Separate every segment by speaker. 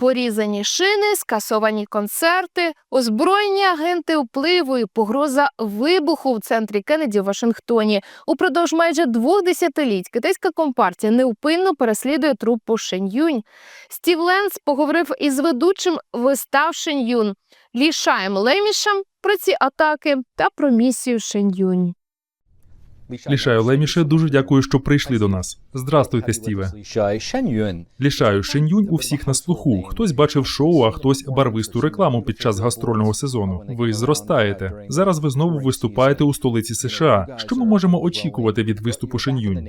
Speaker 1: порізані шини, скасовані концерти, озброєні агенти впливу і погроза вибуху в центрі Кеннеді в Вашингтоні. Упродовж майже двох десятиліть китайська компартія невпинно переслідує трупу Шеньюнь. Стів Ленс поговорив із ведучим вистав Шеньюн Лішаєм Лемішем про ці атаки та про місію Шеньюнь.
Speaker 2: Лішаю Леміше, дуже дякую, що прийшли до нас. Здрастуйте, Стіве. Лішаю Шеньюнь у всіх на слуху. Хтось бачив шоу, а хтось барвисту рекламу під час гастрольного сезону. Ви зростаєте. Зараз ви знову виступаєте у столиці США. Що ми можемо очікувати від виступу Шеньюнь?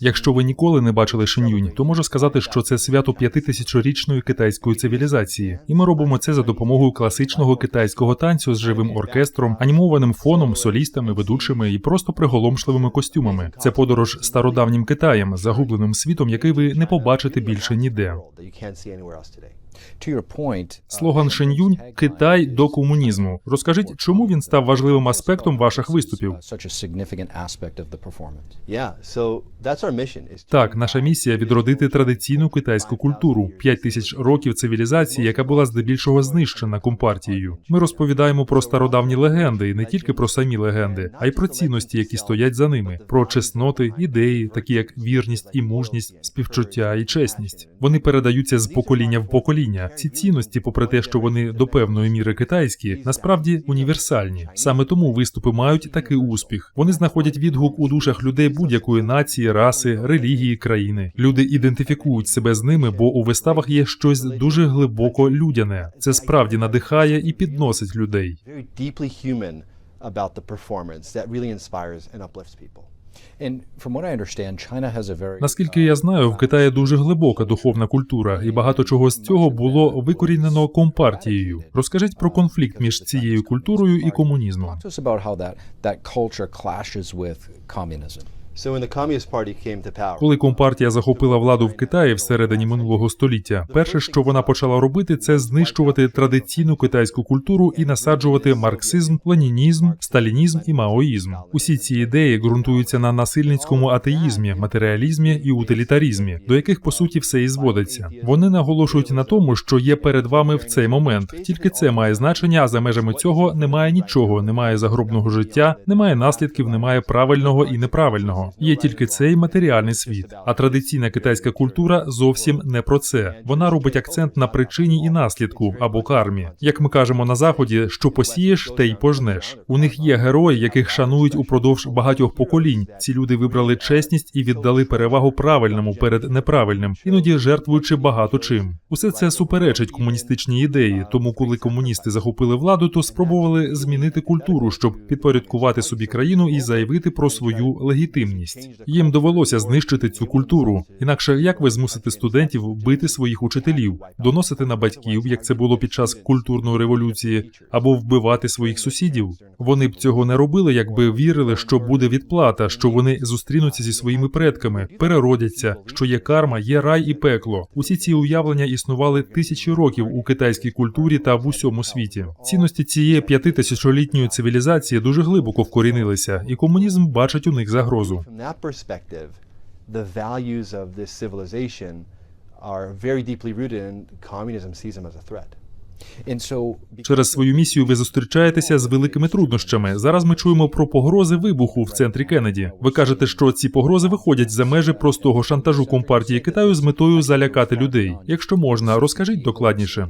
Speaker 2: Якщо ви ніколи не бачили Шеньюнь, то можу сказати, що це свято п'ятитисячорічної китайської цивілізації, і ми робимо це за допомогою класичного китайського танцю з живим оркестром, анімованим фоном, солістами, ведучими і просто приголомшливими костюмами. Це подорож стародавнім Китаєм, загубленим світом, який ви не побачите більше ніде. Слоган Шеньюнь Китай до комунізму. Розкажіть, чому він став важливим аспектом ваших виступів? Так, наша місія відродити традиційну китайську культуру, п'ять тисяч років цивілізації, яка була здебільшого знищена компартією. Ми розповідаємо про стародавні легенди, і не тільки про самі легенди, а й про цінності, які стоять за ними, про чесноти, ідеї, такі як вірність і мужність, співчуття і чесність. Вони передаються з покоління в покоління. Ці цінності, попри те, що вони до певної міри китайські, насправді універсальні. Саме тому виступи мають такий успіх. Вони знаходять відгук у душах людей будь-якої нації, раси, релігії, країни. Люди ідентифікують себе з ними, бо у виставах є щось дуже глибоко людяне. Це справді надихає і підносить людей.
Speaker 3: very deeply human about the.
Speaker 2: Наскільки я знаю, в Китаї дуже глибока духовна культура, і багато чого з цього було викорінено компартією. Розкажіть про конфлікт між цією культурою і комунізмом. Коли компартія захопила владу в Китаї всередині минулого століття, перше, що вона почала робити, це знищувати традиційну китайську культуру і насаджувати марксизм, ленінізм, сталінізм і маоїзм. Усі ці ідеї ґрунтуються на насильницькому атеїзмі, матеріалізмі і утилітарізмі, до яких по суті все і зводиться. Вони наголошують на тому, що є перед вами в цей момент. Тільки це має значення, а за межами цього немає нічого, немає загробного життя, немає наслідків, немає правильного і неправильного. Є тільки цей матеріальний світ. А традиційна китайська культура зовсім не про це. Вона робить акцент на причині і наслідку або кармі. Як ми кажемо на заході, що посієш, те й пожнеш. У них є герої, яких шанують упродовж багатьох поколінь. Ці люди вибрали чесність і віддали перевагу правильному перед неправильним, іноді жертвуючи багато чим. Усе це суперечить комуністичній ідеї. Тому, коли комуністи захопили владу, то спробували змінити культуру, щоб підпорядкувати собі країну і заявити про свою легітимність. Їм довелося знищити цю культуру. Інакше як ви змусите студентів бити своїх учителів, доносити на батьків, як це було під час культурної революції, або вбивати своїх сусідів? Вони б цього не робили, якби вірили, що буде відплата, що вони зустрінуться зі своїми предками, переродяться, що є карма, є рай і пекло. Усі ці уявлення існували тисячі років у китайській культурі та в усьому світі. Цінності цієї п'ятитисячолітньої цивілізації дуже глибоко вкорінилися, і комунізм бачить у них загрозу.
Speaker 3: From that perspective, the values of this civilization are very deeply rooted, and communism sees them as a threat.
Speaker 2: Через свою місію ви зустрічаєтеся з великими труднощами. Зараз ми чуємо про погрози вибуху в центрі Кеннеді. Ви кажете, що ці погрози виходять за межі простого шантажу компартії Китаю з метою залякати людей. Якщо можна, розкажіть докладніше.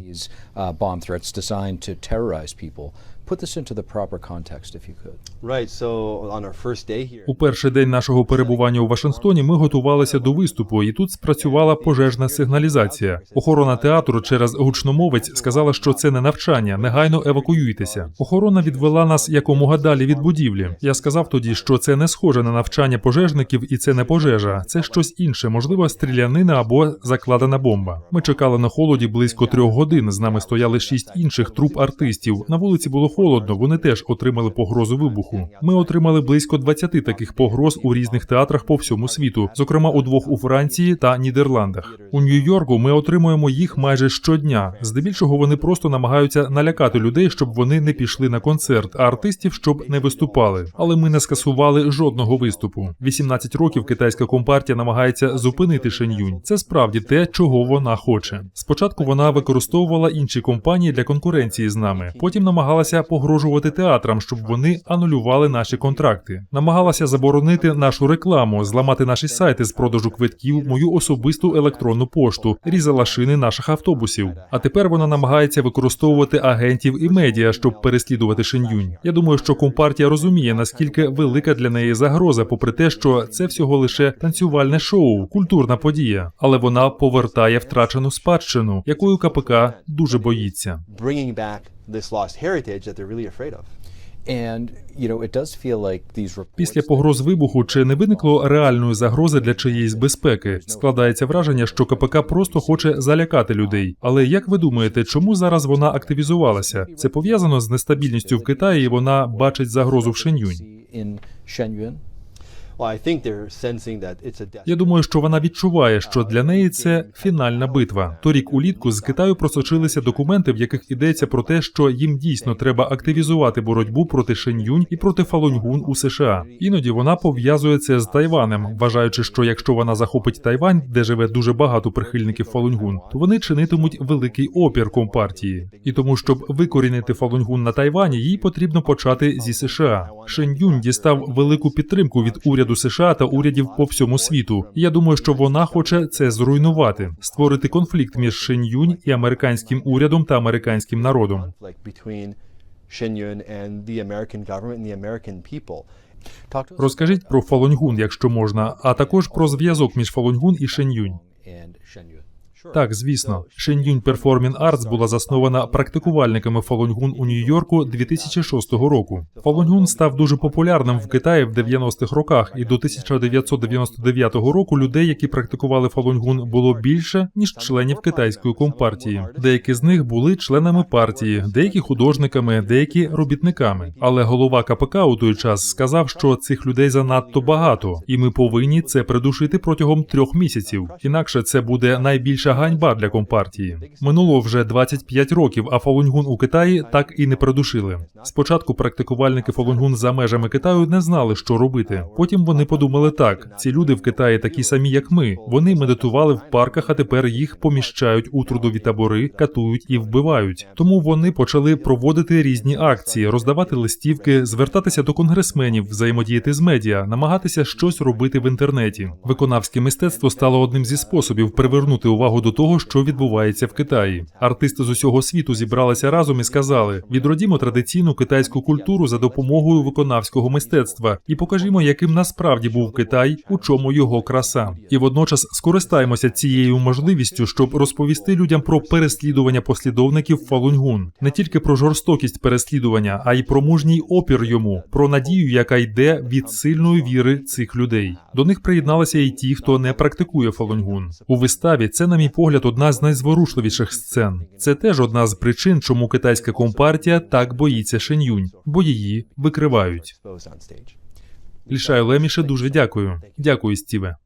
Speaker 4: Put this into the proper context, if you could.
Speaker 3: Right. So on our first day here,
Speaker 2: У перший день нашого перебування у Вашингтоні ми готувалися до виступу, і тут спрацювала пожежна сигналізація. Охорона театру через гучномовець сказала, що це не навчання. Негайно евакуюйтеся. Охорона відвела нас якомога далі від будівлі. Я сказав тоді, що це не схоже на навчання пожежників, і це не пожежа, це щось інше, можливо, стрілянина або закладена бомба. Ми чекали на холоді близько трьох годин. З нами стояли шість інших труп артистів. На вулиці було холодно, вони теж отримали погрозу вибуху. Ми отримали близько 20 таких погроз у різних театрах по всьому світу, зокрема у двох у Франції та Нідерландах. У Нью-Йорку ми отримуємо їх майже щодня. Здебільшого вони просто намагаються налякати людей, щоб вони не пішли на концерт, а артистів щоб не виступали. Але ми не скасували жодного виступу. 18 років китайська компартія намагається зупинити Шеньюнь. Це справді те, чого вона хоче. Спочатку вона використовувала інші компанії для конкуренції з нами. Потім намагалася погрожувати театрам, щоб вони анулювали наші контракти. Намагалася заборонити нашу рекламу, зламати наші сайти з продажу квитків, мою особисту електронну пошту, різала шини наших автобусів. А тепер вона намагається використовувати агентів і медіа, щоб переслідувати Шеньюнь. Я думаю, що компартія розуміє, наскільки велика для неї загроза, попри те, що це всього лише танцювальне шоу, культурна подія, але вона повертає втрачену спадщину, якою КПК дуже боїться.
Speaker 3: This lost heritage that they're really afraid of.
Speaker 4: And, you know, it does feel like these reports
Speaker 2: Після погроз вибуху чи не виникло реальної загрози для чиєїсь безпеки? Складається враження, що КПК просто хоче залякати людей. Але як ви думаєте, чому зараз вона активізувалася? Це пов'язано з нестабільністю в Китаї, і вона бачить загрозу в Шеньюнь. Я думаю, що вона відчуває, що для неї це фінальна битва. Торік улітку з Китаю просочилися документи, в яких йдеться про те, що їм дійсно треба активізувати боротьбу проти Шеньюнь і проти Фалуньгун у США. Іноді вона пов'язує це з Тайванем, вважаючи, що якщо вона захопить Тайвань, де живе дуже багато прихильників Фалуньгун, то вони чинитимуть великий опір компартії. І тому, щоб викорінити Фалуньгун на Тайвані, їй потрібно почати зі США. Шеньюнь дістав велику підтримку від уряду США та урядів по всьому світу. Я думаю, що вона хоче це зруйнувати, створити конфлікт між Шеньюнь і американським урядом та американським народом. Розкажіть про Фалуньгун, якщо можна, а також про зв'язок між Фалуньгун і Шеньюнь. Так, звісно, Шеньюнь Performing Arts була заснована практикувальниками Фалуньгун у Нью-Йорку 2006 року. Фалуньгун став дуже популярним в Китаї в 90-х роках, і до 1999 року людей, які практикували Фалуньгун, було більше ніж членів китайської компартії. Деякі з них були членами партії, деякі художниками, деякі робітниками. Але голова КПК у той час сказав, що цих людей занадто багато, і ми повинні це придушити протягом трьох місяців. Інакше це буде найбільша ганьба для компартії. Минуло вже 25 років, а Фалуньгун у Китаї так і не придушили. Спочатку практикувальники Фалуньгун за межами Китаю не знали, що робити. Потім вони подумали так: ці люди в Китаї такі самі, як ми. Вони медитували в парках, а тепер їх поміщають у трудові табори, катують і вбивають. Тому вони почали проводити різні акції, роздавати листівки, звертатися до конгресменів, взаємодіяти з медіа, намагатися щось робити в інтернеті. Виконавське мистецтво стало одним зі способів привернути увагу до того, що відбувається в Китаї. Артисти з усього світу зібралися разом і сказали: відродімо традиційну китайську культуру за допомогою виконавського мистецтва і покажімо, яким насправді був Китай, у чому його краса. І водночас скористаємося цією можливістю, щоб розповісти людям про переслідування послідовників Фалуньгун, не тільки про жорстокість переслідування, а й про мужній опір йому, про надію, яка йде від сильної віри цих людей. До них приєдналися і ті, хто не практикує Фалуньгун. У виставі це, на мій погляд, одна з найзворушливіших сцен. Це теж одна з причин, чому китайська компартія так боїться Шеньюнь, бо її викривають. Лішаю Леміше дуже дякую. Дякую, Стіве.